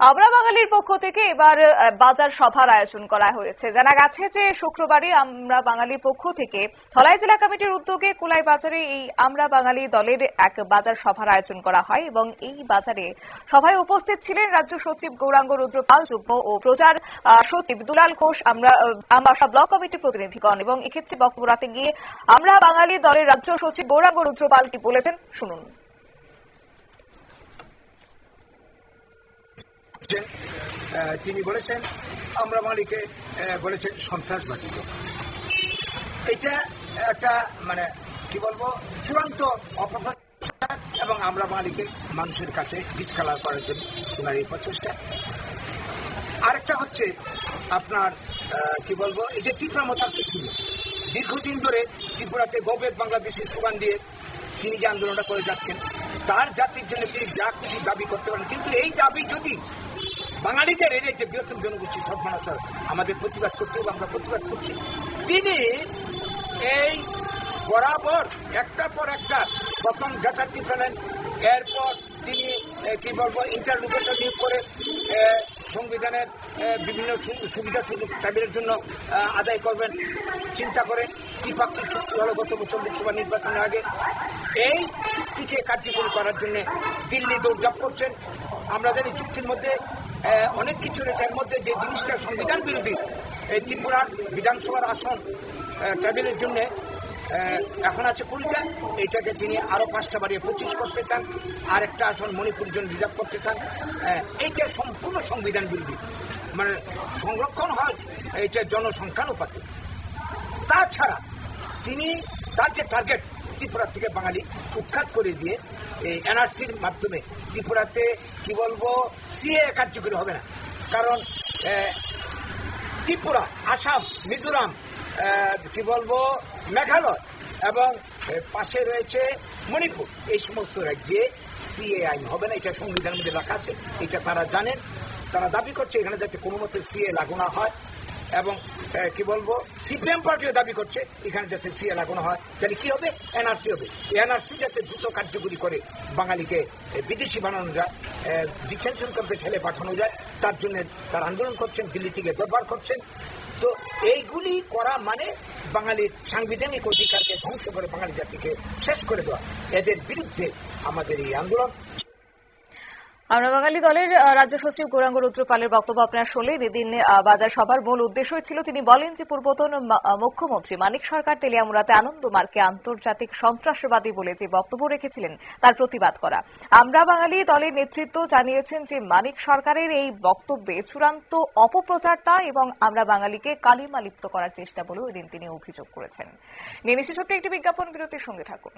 আমরা বাঙালির পক্ষ থেকে এবার বাজার সভার আয়োজন করা হয়েছে। জানা গেছে যে শুক্রবারই আমরা বাঙালির পক্ষ থেকে ধলাই জেলা কমিটির উদ্যোগে কুলাই বাজারে এই আমরা বাঙালি দলের এক বাজার সভার আয়োজন করা হয় এবং এই বাজারে সভায় উপস্থিত ছিলেন রাজ্য সচিব গৌরাঙ্গ রুদ্রপাল, যুগ্ম ও প্রচার সচিব দুলাল ঘোষ, আমরা আমবাসা ব্লক কমিটির প্রতিনিধিগণ এবং এক্ষেত্রে বক্তব্য রাখতে গিয়ে আমরা বাঙালি দলের রাজ্য সচিব গৌরাঙ্গ রুদ্রপাল কি বলেছেন, শুনুন। বলেছেন, তিনি বলেছেন আমরা মালিকে বলেছেন সন্ত্রাসবাদী এটা একটা মানে কি বলব চূড়ান্ত অপপ্রচার এবং আমরা মালিকে মানুষের কাছে ডিসকালার করার জন্য ওনার এই প্রচেষ্টা। আরেকটা হচ্ছে আপনার কি বলব এই যে ত্রিপুরা মতাত্মক দীর্ঘদিন ধরে ত্রিপুরাতে গোবেদ বাংলাদেশি স্লোগান দিয়ে তিনি যে আন্দোলনটা করে যাচ্ছেন তার জাতির জন্য তিনি যা খুশি দাবি করতে পারেন কিন্তু এই দাবি যদি বাঙালিদের এনে যে বৃহত্তম জনগোষ্ঠী সব মানুষ আমাদের প্রতিবাদ করতে হবে, আমরা প্রতিবাদ করছি। তিনি এই বরাবর একটার পর একটা প্রথম গ্যাটারটি ফেলেন। এরপর তিনি কি বলব ইন্টারলোকেটর নিয়োগ করে সংবিধানের বিভিন্ন সুবিধা সুযোগ ট্রাইবেলের জন্য আদায় করবেন। চিন্তা করে ত্রিপাক্ষিক চুক্তি হলো গত বছর লোকসভা নির্বাচনের আগে। এই চুক্তিকে কার্যকরী করার জন্য দিল্লি দৌড়ঝাঁপ করছেন। আমরা জানি চুক্তির মধ্যে অনেক কিছু রয়েছে। এর মধ্যে যে জিনিসটা, সংবিধান বিরোধী, এই ত্রিপুরার বিধানসভার আসন ট্রাইবেলের জন্য এখন আছে কুড়িটা। এইটাকে তিনি আরও পাঁচটা বাড়িয়ে পঁচিশ করতে চান। আর একটা আসন মণিপুরের জন্য রিজার্ভ করতে চান। এইটা সম্পূর্ণ সংবিধান বিরোধী। মানে সংরক্ষণ হয়, এইটা জনসংখ্যানুপাতে তাছাড়া তিনি তার যে টার্গেট ত্রিপুরা থেকে বাঙালি উৎখাত করে দিয়ে এই এনআরসির মাধ্যমে ত্রিপুরাতে, কি বলব, সিএ কার্যকরী হবে না। কারণ ত্রিপুরা, আসাম, মিজোরাম কি বলব, মেঘালয় এবং পাশে রয়েছে মণিপুর। এই সমস্ত রাজ্যে সিএ আইন হবে না, এটা সংবিধানের মধ্যে লেখা আছে, এটা তারা জানেন। তারা দাবি করছে এখানে যাতে কোনো মতে সিএ লাগু না হয়। এবং কি বলব, সিপিএম পার্টিও দাবি করছে, এখানে যাতে সিএ লাগানো হয়, তাহলে কি হবে? এনআরসি হবে। এনআরসি যাতে দ্রুত কার্যকরী করে বাঙালিকে বিদেশি বানানো যায় ডিটেনশন ক্যাম্পে ঠেলে পাঠানো যায়, তার জন্য তার আন্দোলন করছেন, দিল্লি থেকে দরবার করছেন। তো এইগুলি করা মানে বাঙালির সাংবিধানিক অধিকারকে ধ্বংস করে বাঙালি জাতিকে শেষ করে দেওয়া। এদের বিরুদ্ধে আমাদের এই আন্দোলন। আমরা বাঙালি দলের রাজ্য সচিব গৌরাঙ্গ রুদ্রপালের বক্তব্য আপনার শুনলেন এদিন বাজার সভার মূল উদ্দেশ্যই ছিল। তিনি বলেন যে, পূর্বতন মুখ্যমন্ত্রী মানিক সরকার তেলিয়ামুড়াতে আনন্দমার্কে আন্তর্জাতিক সন্ত্রাসবাদী বলে যে বক্তব্য রেখেছিলেন, তার প্রতিবাদ করা। আমরা বাঙালি দলের নেতৃত্ব জানিয়েছেন যে, মানিক সরকারের এই বক্তব্যে চূড়ান্ত অপপ্রচার তা এবং আমরা বাঙালিকে কালিমা লিপ্ত করার চেষ্টা বলেও এদিন তিনি অভিযোগ করেছেন। নিয়ে ছোট্ট একটি বিজ্ঞাপন বিরতির সঙ্গে থাকুন।